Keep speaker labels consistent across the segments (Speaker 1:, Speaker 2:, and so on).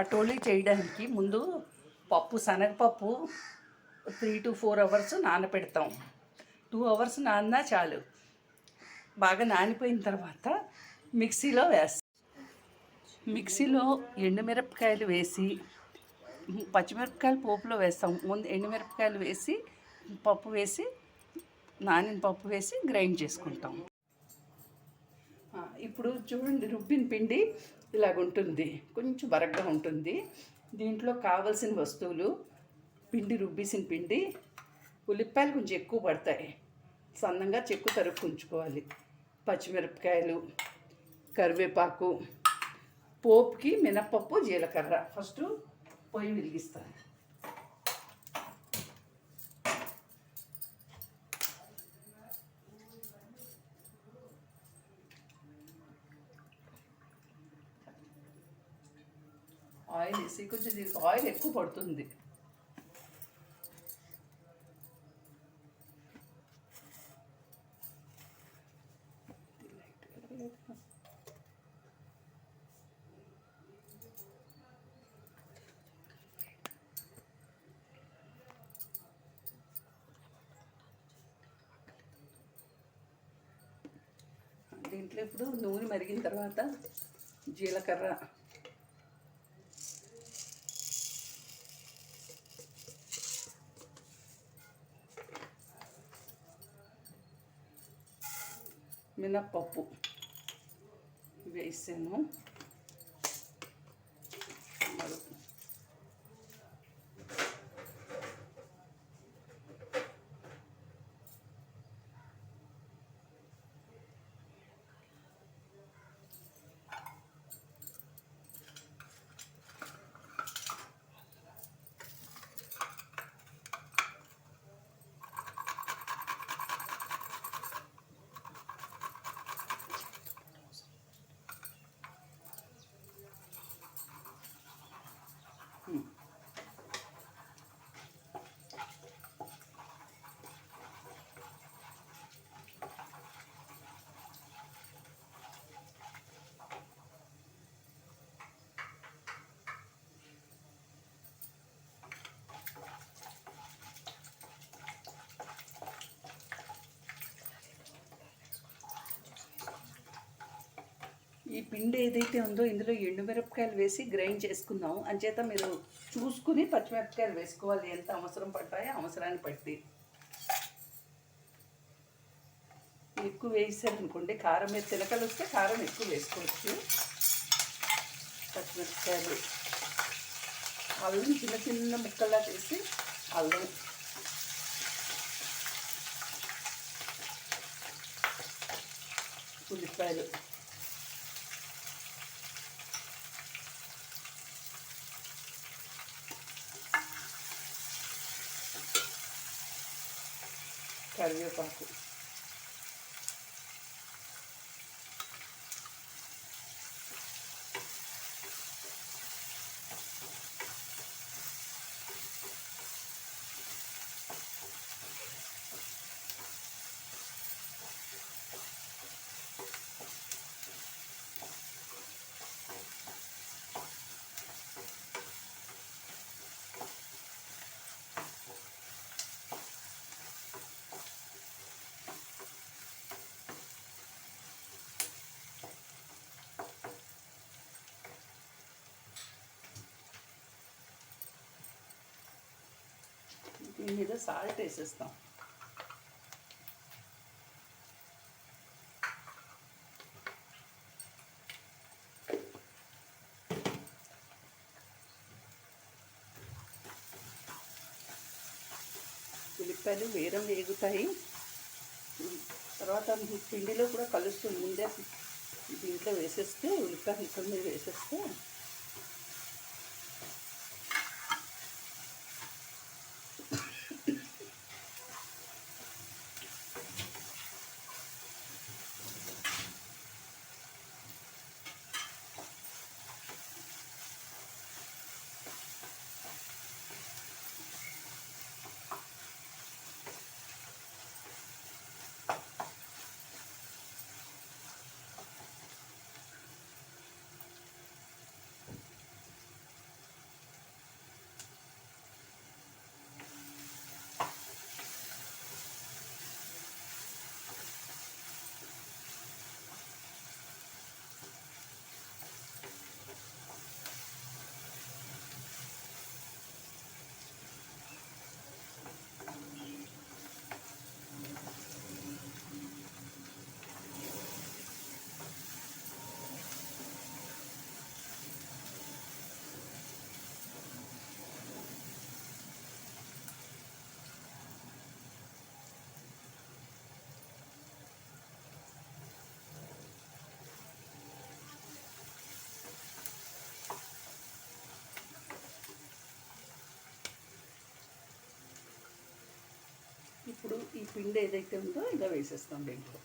Speaker 1: అటోలీ చేయడానికి ముందు పప్పు శనగపప్పు త్రీ టు ఫోర్ అవర్స్ నానబెడతాం టూ అవర్స్ నానినా చాలు. బాగా నానిపోయిన తర్వాత మిక్సీలో వేస్తాం. మిక్సీలో ఎండుమిరపకాయలు వేసి పచ్చిమిరపకాయలు పోపులో వేస్తాం. ముందు ఎండుమిరపకాయలు వేసి పప్పు వేసి నానిన పప్పు వేసి గ్రైండ్ చేసుకుంటాం. ఇప్పుడు చూడండి రుబ్బిన పిండి. ఇలాగ ఉంటుంది కొంచెం బరగ్గా ఉంటుంది. దీంట్లో కావలసిన వస్తువులు పిండి రుబ్బేసిన పిండి ఉల్లిపాయలు కొంచెం ఎక్కువ పడతాయి. సన్నంగా చెక్కు తరుపు ఉంచుకోవాలి. పచ్చిమిరపకాయలు కరివేపాకు పోపుకి మినప్పప్పు జీలకర్ర. ఫస్ట్ పొయ్యి వెలిగిస్తాను. ఆయిల్ వేసి కొంచెం దీనికి ఆయిల్ ఎక్కువ పడుతుంది. దీంట్లో ఇప్పుడు నూనె మరిగిన తర్వాత జీలకర్ర మినప్పప్పు వేసాను. ఈ పిండి ఏదైతే ఉందో ఇందులో ఎండుమిరపకాయలు వేసి గ్రైండ్ చేసుకుందాం అంచేత మీరు చూసుకుని పచ్చిమిరపకాయలు వేసుకోవాలి. ఎంత అవసరం పడ్డాయో అవసరాన్ని బట్టి. ఎక్కువ వేసారనుకోండి కారం మీద తిలకలు వస్తే కారం ఎక్కువ వేసుకోవచ్చు. పచ్చిమిరపకాయలు. అల్లం చిన్న చిన్న ముక్కల్లా చేసి అల్లం. ఉల్లిపాయలు. కరివేపాకు దీని మీద సాల్ట్ వేసేస్తాం. ఉల్లిపాయలు వేరం వేగుతాయి. తర్వాత పిండిలో కూడా కలుస్తుంది. ముందే దీంట్లో వేసేస్తే ఉల్లిపాయ ముక్కల మీద వేసేస్తే ఇప్పుడు ఈ పిండి ఏదైతే ఉందో ఇలా వేసేస్తాం దీంట్లో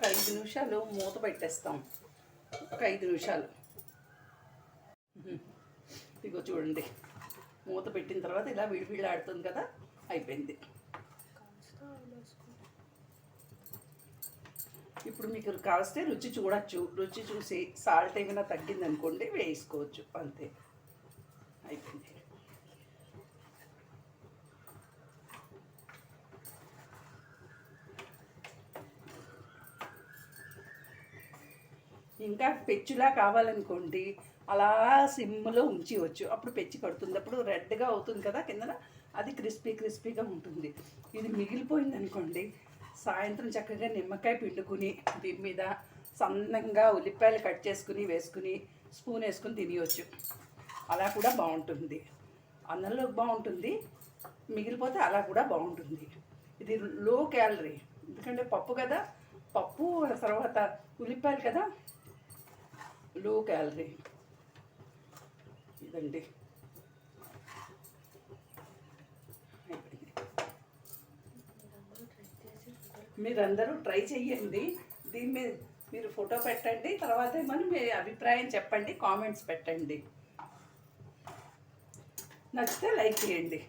Speaker 1: ఒక ఐదు నిమిషాలు మూత పెట్టేస్తాం. ఒక ఐదు నిమిషాలు. ఇదిగో చూడండి. మూత పెట్టిన తర్వాత ఇలా విడివిళ్ళాడుతుంది కదా? అయిపోయింది. ఇప్పుడు మీకు కావస్తే రుచి చూడొచ్చు. రుచి చూసి సాల్ట్ ఏమైనా తగ్గిందనుకోండి వేసుకోవచ్చు. అంతే. అయిపోయింది. ఇంకా పెచ్చులా కావాలనుకోండి అలా సిమ్లో ఉంచివచ్చు. అప్పుడు పెచ్చి కడుతుంది. అప్పుడు రెడ్గా అవుతుంది కదా కిందన అది క్రిస్పీ క్రిస్పీగా ఉంటుంది. ఇది మిగిలిపోయింది అనుకోండి సాయంత్రం చక్కగా నిమ్మకాయ పిండుకుని దీని మీద సన్నంగా ఉల్లిపాయలు కట్ చేసుకుని వేసుకుని స్పూన్ వేసుకుని తినవచ్చు అలా కూడా బాగుంటుంది. అన్నంలోకి బాగుంటుంది. మిగిలిపోతే అలా కూడా బాగుంటుంది. ఇది లో క్యాలరీ ఎందుకంటే పప్పు కదా పప్పు తర్వాత ఉల్లిపాయలు కదా లో క్యాలరీ. ఇదండి. మీరందరూ ట్రై చెయ్యండి. దీని మీద మీరు ఫోటో పెట్టండి. తర్వాత ఏమని మీ అభిప్రాయం చెప్పండి. కామెంట్స్ పెట్టండి. నచ్చితే లైక్ చేయండి.